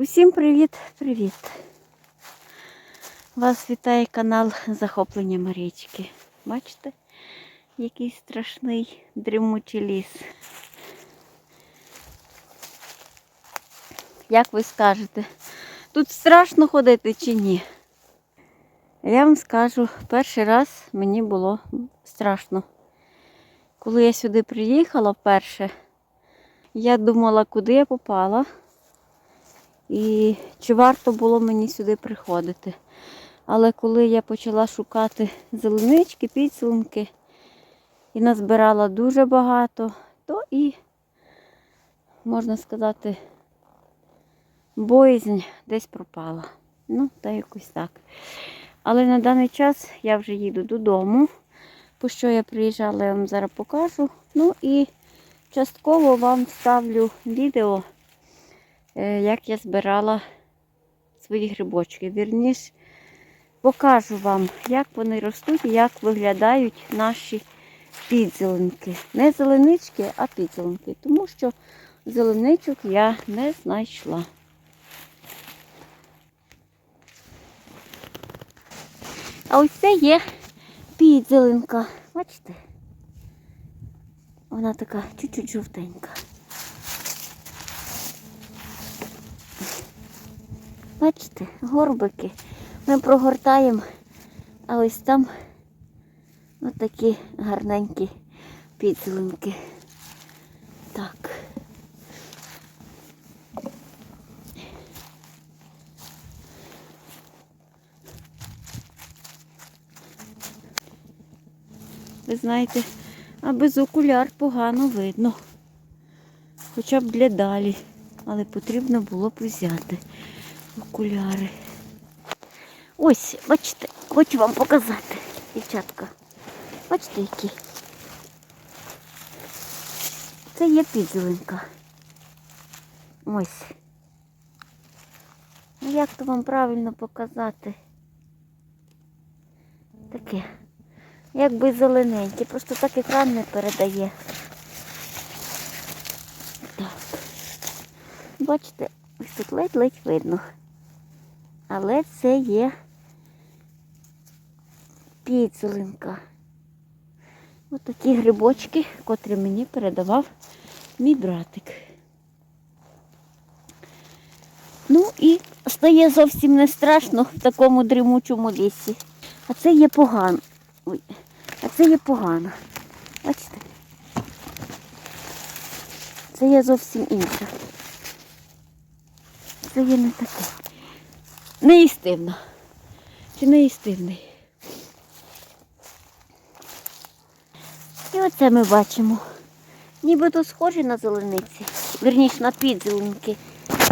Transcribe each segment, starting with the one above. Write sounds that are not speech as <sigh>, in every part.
Усім привіт-привіт! Вас вітає канал Захоплення Марічки. Бачите, який страшний дрімучий ліс. Як ви скажете, тут страшно ходити чи ні? Я вам скажу, перший раз мені було страшно. Коли я сюди приїхала вперше, я думала, куди я попала. І чи варто було мені сюди приходити. Але коли я почала шукати зеленички, підсумки і назбирала дуже багато, то і, можна сказати, боязнь десь пропала. Ну, та якось так. Але на даний час я вже їду додому. По що я приїжджала, я вам зараз покажу. Ну і частково вам ставлю відео, як я збирала свої грибочки. Вірніш, покажу вам, як вони ростуть і як виглядають наші підзеленки. Не зеленички, а підзеленки. Тому що зеленичок я не знайшла. А ось це є підзеленка. Бачите? Вона така чуть-чуть жовтенька. Бачите, горбики. Ми прогортаємо, а ось там ось такі гарненькі підзеленки. Так. Ви знаєте, а без окуляр погано видно. Хоча б для далі. Але потрібно було б взяти окуляри. Ось, бачите, хочу вам показати, дівчатка. Бачите, які? Це є підзеленка. Ось. Ну, Як то вам правильно показати? Таке. Якби зелененьке, просто так екран не передає. Так. Бачите, ось тут ледь-ледь видно. Але це є підзеленка. Ось такі грибочки, котрі мені передавав мій братик. Ну і стає зовсім не страшно в такому дрімучому лісі. А це є погано. Ой, а це є погано. Бачите? Це є зовсім інше. Це є не таке. Неїстивно. Чи неїстивний? І оце ми бачимо. Нібито схожі на зелениці. Вірніше на підзеленки.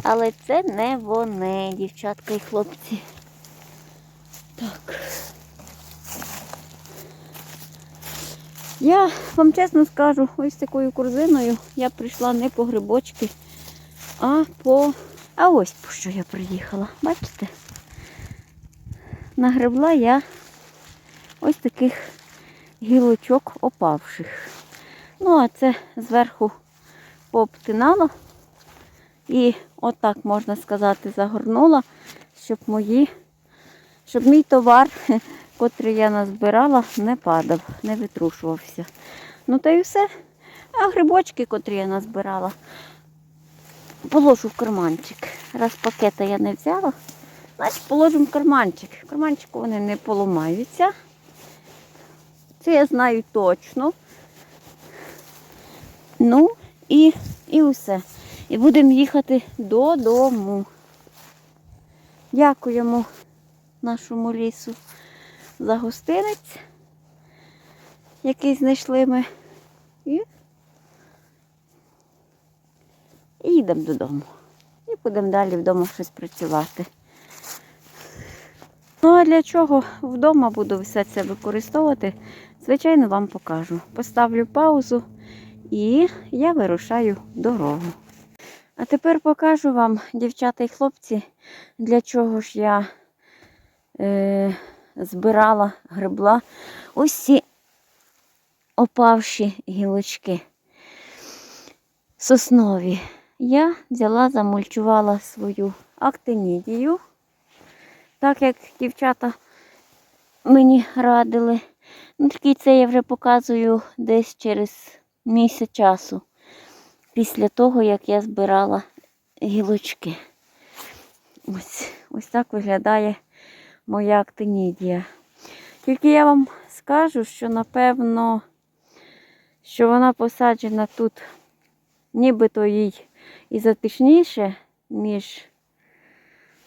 Але це не вони, дівчатка і хлопці. Так. Я вам чесно скажу, ось такою корзиною я прийшла не по грибочки, а по... А ось по що я приїхала. Бачите? Нагребла я ось таких гілочок опавших. Ну, а це зверху пообтинала і отак, можна сказати, загорнула, щоб мої, щоб мій товар <laughs> котрий я назбирала, не падав, не витрушувався. Ну та й все. А грибочки, котрі я назбирала, положу в карманчик. Раз пакета я не взяла, значить положу в карманчик. В карманчику вони не поламаються. Це я знаю точно. Ну і, і все. І будемо їхати додому. Дякуємо нашому лісу за гостинець, який знайшли ми. І, і їдемо додому. І будемо далі вдома щось працювати. Ну, а для чого вдома буду все це використовувати, звичайно, вам покажу. Поставлю паузу і я вирушаю дорогу. А тепер покажу вам, дівчата і хлопці, для чого ж я. Е збирала, гребла ось ці опавші гілочки соснові. Я взяла, замульчувала свою актинідію, так як дівчата мені радили. Ну, такий це я вже показую десь через місяць часу, після того, як я збирала гілочки. Ось, ось так виглядає моя актинідія. Тільки я вам скажу, що напевно, що вона посаджена тут нібито їй і затишніше між,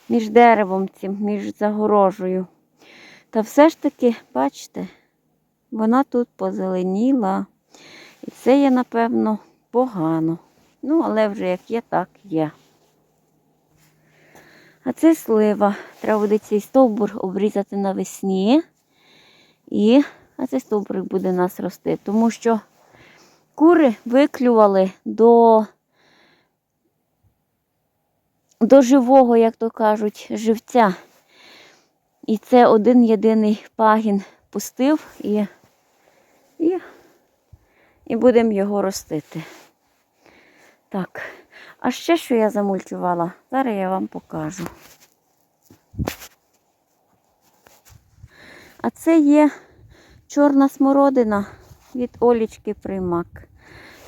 між деревом цим, між загорожею. Та все ж таки, бачите, вона тут позеленіла. І це є, напевно, погано. Ну, але вже як є, так є. А це слива. Треба буде цей стовбур обрізати навесні. І а цей стовбур буде у нас рости, тому що кури виклювали до, до живого, як то кажуть, живця. І це один єдиний пагін пустив і, і, і будемо його ростити. Так, а ще що я замульчувала? Зараз я вам покажу. А це є чорна смородина від Олічки Примак.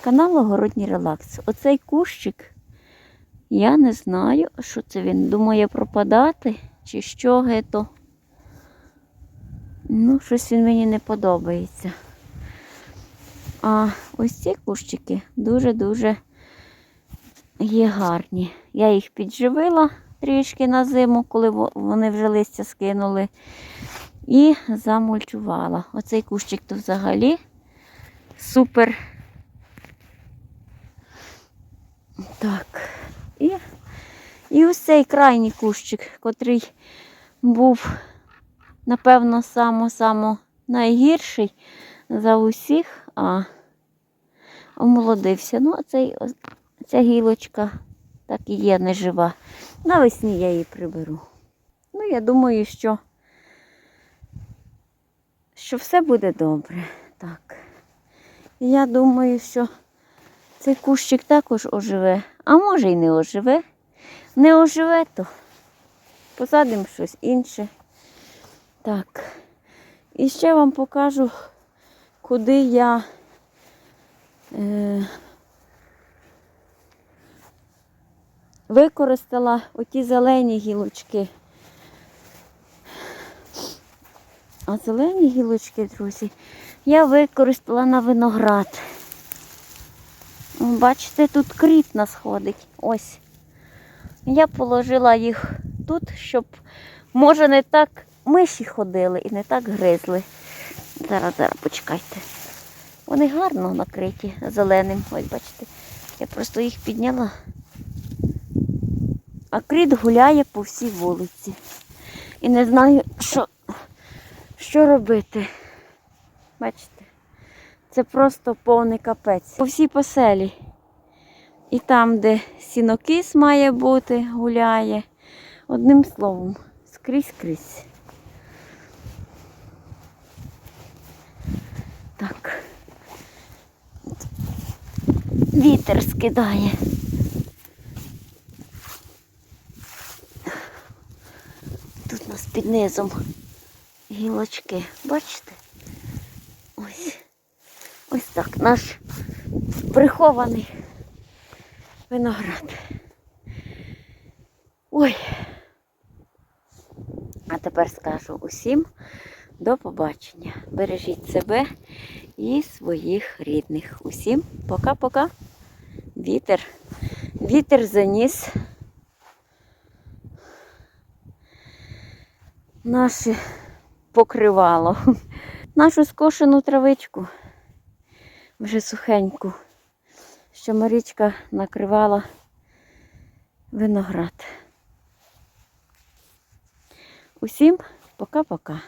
Канал Огородній Релакс. Оцей кущик, я не знаю, що це він думає пропадати, чи що гето. Ну, щось він мені не подобається. А ось ці кущики дуже-дуже є гарні. Я їх підживила трішки на зиму, коли вони вже листя скинули. І замульчувала. Оцей кущик то взагалі супер. Так. І, ось цей крайній кущик, котрий був, напевно, само-само найгірший за усіх, а омолодився. Ну, а цей, ця гілочка так і є нежива. Навесні я її приберу. Ну, я думаю, що що все буде добре. Так. Я думаю, що цей кущик також оживе, а може й не оживе. Не оживе, то посадимо щось інше. Так. І ще вам покажу, куди я е, використала оті зелені гілочки. А зелені гілочки, друзі, я використала на виноград. Бачите, тут кріт нас ходить. Ось. Я положила їх тут, щоб, може, не так миші ходили і не так гризли. Зараз, зараз, почекайте. Вони гарно накриті зеленим. Ось, бачите, я просто їх підняла. А кріт гуляє по всій вулиці. І не знаю, що що робити? Бачите? Це просто повний капець. По всій поселі. І там, де сінокис має бути, гуляє. Одним словом, скрізь скрізь. Так. Вітер скидає. Тут у нас під низом гілочки. Бачите? Ось. Ось так наш прихований виноград. Ой. А тепер скажу усім до побачення. Бережіть себе і своїх рідних. Усім пока-пока. Вітер. Вітер заніс. Наше покривало. <laughs> Нашу скошену травичку, вже сухеньку, що Марічка накривала виноград. Усім пока-пока.